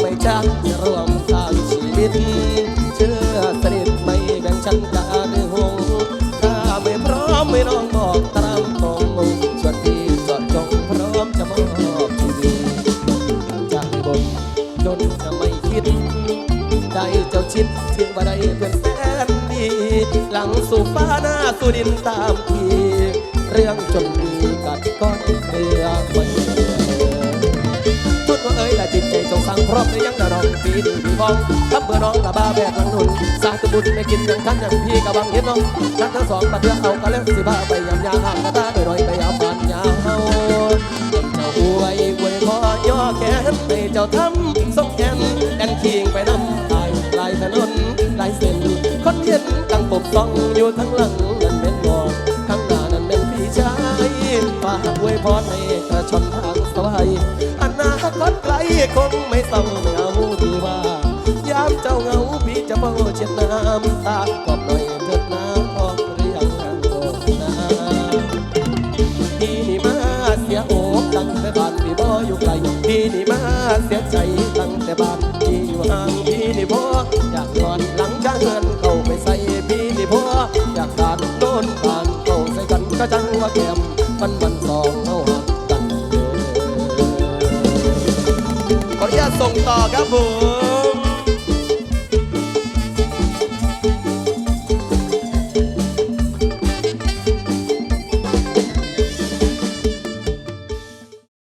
ไม่จักจะร่วมทางชีวิตเชื่อสนิทไม่แบ่งชั้นกาหรือหงถ้าไม่พร้อมไม่น้องบอก นจะไม่คิด ได้เจ้าชิดถึงว่าได้เป็นแฟนดี หลังสู่ฟ้าหน้าสู่ดินตามทีเรื่องจนมีกัดก้อนเรือไว้ทุดว่าเอ้ยละจิตใจจงสั่งพร้อมหรือยังละน้องปีดีพี่บองทับเบอร์น้องละบ้าแบกหลังหนุนสาธุบุญไม่กินย่างท่านอย่างพี่กะบังเห็นน้องทั้งทั้งสองมาเพื่อเอากะเล่นสิบ้าไปยำยาห่างกระตาโดยรอยไปยาวปานยาวเฮาเจ้าอวยอวยขอย่อแขนให้เจ้าทำ แดนคิงไปนำลายลายถนนลายเส้นคนเห็นตั้งปกต้องอยู่ทั้งหลังนั่นเป็นหมอกข้างหน้านั่นเป็นพี่ชายฝากอวยพรให้กระชอนทางสบายอนาคตไกลคงไม่ต้องเหงาดีว่ายามเจ้าเหงาพี่จะเฝ้าเช็ดน้ำตากอบหน่อยเถิดน้ำพอหรือยังโอ้นาพี่นี่มาเสียโอกตั้งแต่บ้านพี่บ่อยู่ไกลพี่นี่มาเสียใจ ก็จังว่าแก้มมันมันสองเฮาหักกันเด้อขออนุญาตส่งต่อครับผม